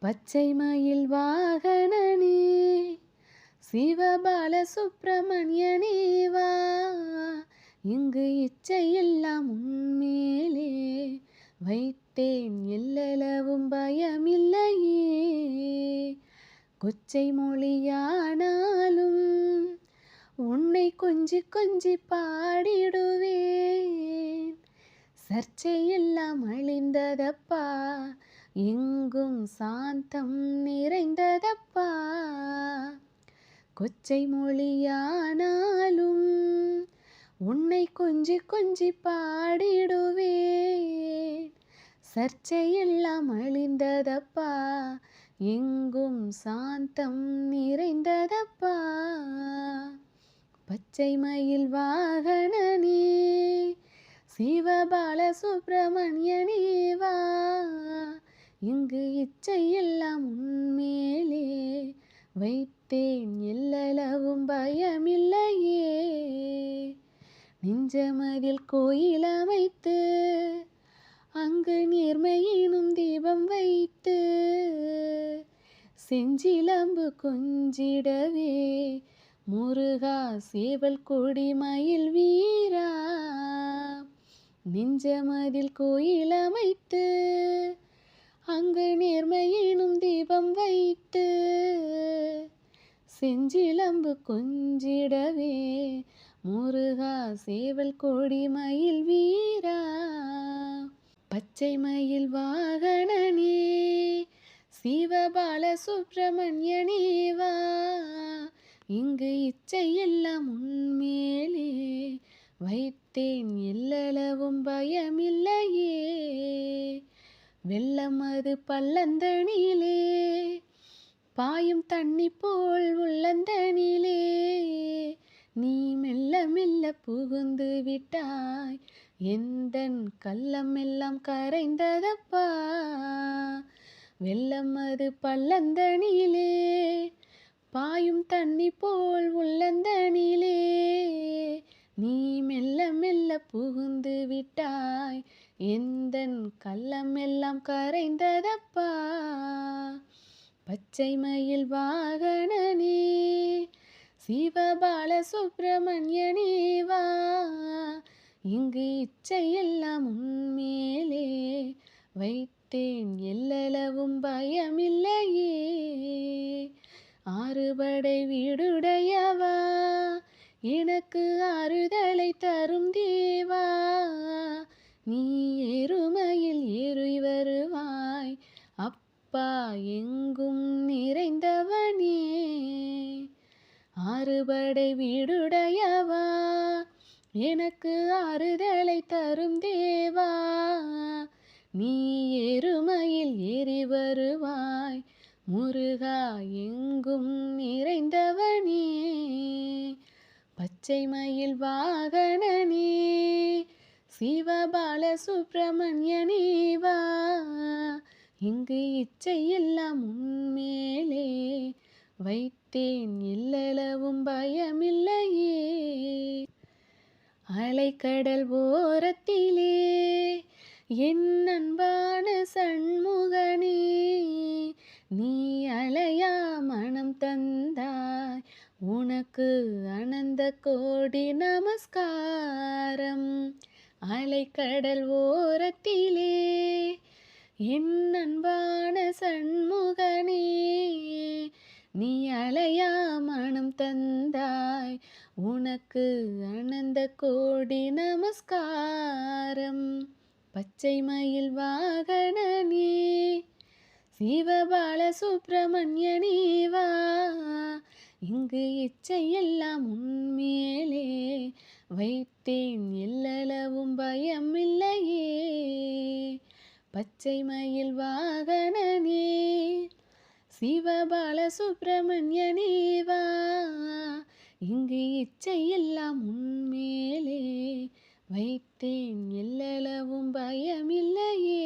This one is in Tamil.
பச்சை மயில் வாகனனே சிவபால சுப்பிரமணியனே வா. இங்கு இச்சையெல்லாம் உன்மேலே வைத்தேன் எல்லளவும் பயமில்லையே. கொச்சை மொழியானாலும் உன்னை கொஞ்சி கொஞ்சி பாடிடுவேன். சர்ச்சையெல்லாம் அழிந்ததப்பா எங்கும் சாந்தம் நிறைந்ததப்பா. கொச்சை மொழியானாலும் உன்னை கொஞ்சி கொஞ்சி பாடிடுவேன். சர்ச்சையெல்லாம் அழிந்ததப்பா எங்கும் சாந்தம் நிறைந்ததப்பா. பச்சை மயில் வாகனனே சிவபால சுப்பிரமணியனே வா. இங்கு இச்சையெல்லாம் உன்மேலே வைத்தேன் எல்லளவும் பயமில்லையே. நெஞ்சமதில் கோயில் அமைத்து அங்கு நேர்மையினும் தீபம் வைத்து செஞ்சிலம்பு கொஞ்சிடவே முருகா சேவல் கொடி மயில் வீரா. நெஞ்சமதில் கோயில் அமைத்து அங்கு நேர்மையினும் தீபம் வைத்து செஞ்சிலம்பு கொஞ்சிடவே. முருகா சேவல் கொடி மயில் வீரா பச்சை மயில் வாகனனே சிவபால சுப்பிரமணியனே வா இங்கு இச்சையெல்லாம் உன்மேலே வைத்தேன் எல்லளவும் பயமில்லையே. வெள்ளமது அது பாயும் தண்ணி போல் உள்ளந்தனிலே நீ மெல்ல மெல்ல புகுந்து விட்டாய் எந்த கள்ளம் எல்லாம் கரைந்ததப்பா? வெள்ளமது அது பாயும் தண்ணி போல் உள்ளந்தனிலே நீ மெல்ல மெல்ல புகுந்து விட்டாய் எந்தன் கள்ளம் எல்லாம் கரைந்ததப்பா? பச்சை மயில் வாகனனே சிவபால சுப்பிரமணியனே வா. இங்கு இச்சையெல்லாம் உன்மேலே வைத்தேன் எல்லளவும் பயமில்லையே. ஆறுபடை வீடுடையவா? எனக்கு ஆறுதலை தரும் தேவா. நீ மாறுபடை வீடுடையவா? எனக்கு ஆறுதலை தரும் தேவா? நீ எருமையில் ஏறி வருவாய். முருகா எங்கும் நிறைந்தவனே. பச்சை மயில் வாகனனே. சிவபால சுப்பிரமணியனேவா? இங்கு இச்சையெல்லாம் உன்மேலே வைத்தேன் இல்லளவும் பயமில்லையே. அலைக்கடல் ஓரத்திலே என் அன்பான சண்முகனே நீ அலையா மனம் தந்தாய். உனக்கு அனந்த கோடி நமஸ்காரம். அலைக்கடல் ஓரத்திலே என் அன்பான சண்முக நீ அலையா மனம் தந்தாய். உனக்கு அனந்த கோடி நமஸ்காரம். பச்சை மயில் வாகனனே சிவபால சுப்பிரமணியனே வா. இங்கு இச்சையெல்லாம் உன்மேலே வைத்தேன். எல்லளவும் பயம் இல்லையே பச்சை மயில் வாகனனே சிவபால சுப்பிரமணியனே வா இங்கு இச்சையெல்லாம் உன்மேலே வைத்தேன் எல்லளவும் பயமில்லையே.